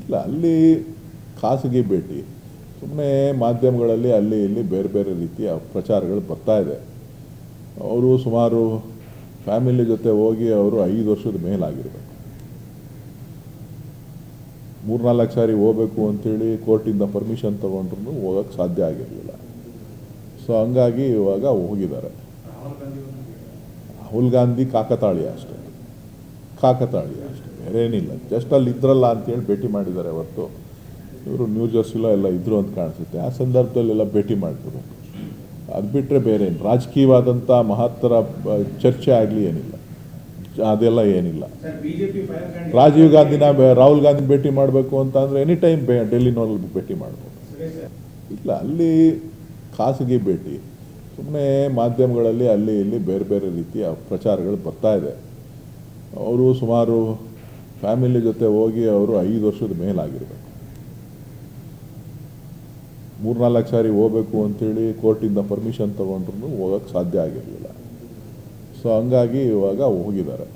ಇಲ್ಲ, ಅಲ್ಲಿ ಖಾಸಗಿ ಭೇಟಿ. ಸುಮ್ಮನೆ ಮಾಧ್ಯಮಗಳಲ್ಲಿ ಅಲ್ಲಿ ಇಲ್ಲಿ ಬೇರೆ ಬೇರೆ ರೀತಿಯ ಪ್ರಚಾರಗಳು ಬರ್ತಾ ಇದೆ. ಅವರು ಸುಮಾರು ಫ್ಯಾಮಿಲಿ ಜೊತೆ ಹೋಗಿ ಅವರು ಐದು ವರ್ಷದ ಮೇಲಾಗಿರಬೇಕು ಮೂರ್ನಾಲ್ಕು ಸಾರಿ ಹೋಗಬೇಕು ಅಂತೇಳಿ ಕೋರ್ಟಿಂದ ಪರ್ಮಿಷನ್ ತೊಗೊಂಡ್ರು ಹೋಗೋಕ್ಕೆ ಸಾಧ್ಯ ಆಗಿರಲಿಲ್ಲ. ಸೊ ಹಂಗಾಗಿ ಇವಾಗ ಹೋಗಿದ್ದಾರೆ. ರಾಹುಲ್ ಗಾಂಧಿ ಕಾಕತಾಳೀಯ ಅಷ್ಟೇ. ಬೇರೆ ಏನಿಲ್ಲ. ಜಸ್ಟ್ ಅಲ್ಲಿ ಇದ್ರಲ್ಲ ಅಂತೇಳಿ ಭೇಟಿ ಮಾಡಿದ್ದಾರೆ ಅವತ್ತು ಇವರು ನ್ಯೂ ಜರ್ಸಿಲೋ ಎಲ್ಲ ಇದ್ರು ಅಂತ ಕಾಣಿಸುತ್ತೆ. ಆ ಸಂದರ್ಭದಲ್ಲೆಲ್ಲ ಭೇಟಿ ಮಾಡಿದ್ರು ಅದು ಬಿಟ್ಟರೆ ಬೇರೆ ಏನು. ರಾಜಕೀಯವಾದಂಥ ಮಹತ್ತರ ಚರ್ಚೆ ಆಗಲಿ ಏನಿಲ್ಲ. ಅದೆಲ್ಲ ಏನಿಲ್ಲ. ರಾಜೀವ್ ಗಾಂಧಿನ ರಾಹುಲ್ ಗಾಂಧಿ ಭೇಟಿ ಮಾಡಬೇಕು ಅಂತ ಅಂದರೆ ಎನಿ ಟೈಮ್ ಡೆಲ್ಲಿನವ್ರಲ್ಲಿ ಭೇಟಿ ಮಾಡ್ಬೋದು. ಇಲ್ಲ ಅಲ್ಲಿ ಖಾಸಗಿ ಭೇಟಿ. ಸುಮ್ಮನೆ ಮಾಧ್ಯಮಗಳಲ್ಲಿ ಅಲ್ಲಿ ಇಲ್ಲಿ ಬೇರೆ ಬೇರೆ ರೀತಿಯ ಪ್ರಚಾರಗಳು ಬರ್ತಾ ಇದೆ. ಅವರು ಸುಮಾರು ಫ್ಯಾಮಿಲಿ ಜೊತೆ ಹೋಗಿ ಅವರು ಐದು ವರ್ಷದ ಮೇಲಾಗಿರ್ಬೇಕು. ಮೂರ್ನಾಲ್ಕು ಸಾರಿ ಹೋಗ್ಬೇಕು ಅಂಥೇಳಿ ಕೋರ್ಟಿಂದ ಪರ್ಮಿಷನ್ ತೊಗೊಂಡ್ರು ಹೋಗೋಕ್ಕೆ ಸಾಧ್ಯ ಆಗಿರಲಿಲ್ಲ. ಸೊ ಹಂಗಾಗಿ ಇವಾಗ ಹೋಗಿದ್ದಾರೆ.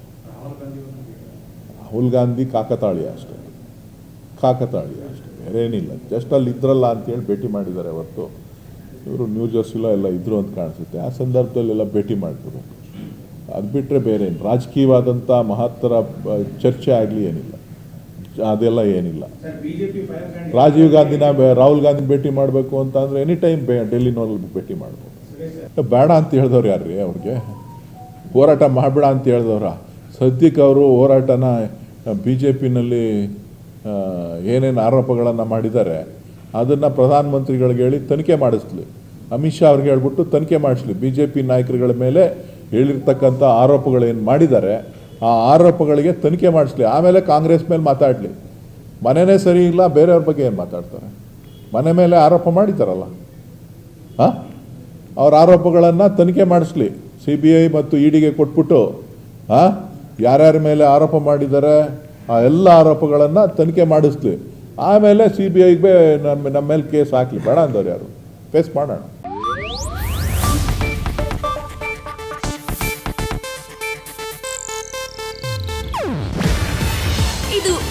ರಾಹುಲ್ ಗಾಂಧಿ ಕಾಕತಾಳಿ ಅಷ್ಟೇ. ಕಾಕತಾಳೀಯ ಅಷ್ಟೇ. ಬೇರೆ ಏನಿಲ್ಲ ಜಸ್ಟ್ ಅಲ್ಲಿ ಇದ್ರಲ್ಲ ಅಂತೇಳಿ ಭೇಟಿ ಮಾಡಿದ್ದಾರೆ ಅವತ್ತು ಇವರು ನ್ಯೂ ಜರ್ಸಿಲ ಎಲ್ಲ ಇದ್ರು ಅಂತ ಕಾಣಿಸುತ್ತೆ. ಆ ಸಂದರ್ಭದಲ್ಲೆಲ್ಲ ಭೇಟಿ ಮಾಡಿದ್ರು ಅದು ಬಿಟ್ಟರೆ ಬೇರೆ ಏನು? ರಾಜಕೀಯವಾದಂಥ ಮಹತ್ತರ ಚರ್ಚೆ ಆಗಲಿ ಏನಿಲ್ಲ. ಅದೆಲ್ಲ ಏನಿಲ್ಲ. ರಾಜೀವ್ ಗಾಂಧಿನ ರಾಹುಲ್ ಗಾಂಧಿ ಭೇಟಿ ಮಾಡಬೇಕು ಅಂತ ಅಂದರೆ ಎನಿ ಟೈಮ್ ಬೇ ಡೆಲ್ಲಿನಲ್ಲಿ ಭೇಟಿ ಮಾಡ್ಬೋದು. ಬೇಡ ಅಂತ ಹೇಳಿದವ್ರು ಯಾರ್ರಿ ಅವ್ರಿಗೆ? ಹೋರಾಟ ಮಾಡಬೇಡ ಅಂತ ಹೇಳಿದವ್ರ? ಸದ್ಯಕ್ಕೆ ಅವರು ಹೋರಾಟನ ಬಿ ಜೆ ಪಿನಲ್ಲಿ ಏನೇನು ಆರೋಪಗಳನ್ನು ಮಾಡಿದ್ದಾರೆ ಅದನ್ನು ಪ್ರಧಾನಮಂತ್ರಿಗಳಿಗೆ ಹೇಳಿ ತನಿಖೆ ಮಾಡಿಸ್ಲಿ. ಅಮಿತ್ ಶಾ ಅವ್ರಿಗೆ ಹೇಳ್ಬಿಟ್ಟು ತನಿಖೆ ಮಾಡಿಸ್ಲಿ. ಬಿ ಜೆ ಪಿ ನಾಯಕರುಗಳ ಮೇಲೆ ಹೇಳಿರ್ತಕ್ಕಂಥ ಆರೋಪಗಳೇನು ಮಾಡಿದ್ದಾರೆ ಆ ಆರೋಪಗಳಿಗೆ ತನಿಖೆ ಮಾಡಿಸ್ಲಿ. ಆಮೇಲೆ ಕಾಂಗ್ರೆಸ್ ಮೇಲೆ ಮಾತಾಡಲಿ. ಮನೆಯೇ ಸರಿ ಇಲ್ಲ, ಬೇರೆಯವ್ರ ಬಗ್ಗೆ ಏನು ಮಾತಾಡ್ತಾರೆ? ಮನೆ ಮೇಲೆ ಆರೋಪ ಮಾಡಿದ್ದಾರಲ್ಲ. ಹಾಂ? ಅವ್ರ ಆರೋಪಗಳನ್ನು ತನಿಖೆ ಮಾಡಿಸ್ಲಿ. ಸಿ ಬಿ ಐ ಮತ್ತು ಇ ಡಿಗೆ ಕೊಟ್ಬಿಟ್ಟು, ಹಾಂ? ಯಾರ್ಯಾರ ಮೇಲೆ ಆರೋಪ ಮಾಡಿದ್ದಾರೆ, ಆ ಎಲ್ಲ ಆರೋಪಗಳನ್ನು ತನಿಖೆ ಮಾಡಿಸ್ಲಿ. ಆಮೇಲೆ ಸಿ ಬಿ ಐಗೆ ನಮ್ಮ ನಮ್ಮ ಮೇಲೆ ಕೇಸ್ ಹಾಕಲಿ. ಬೇಡ ಅಂದವ್ರು ಯಾರು? ಫೇಸ್ ಮಾಡೋಣ.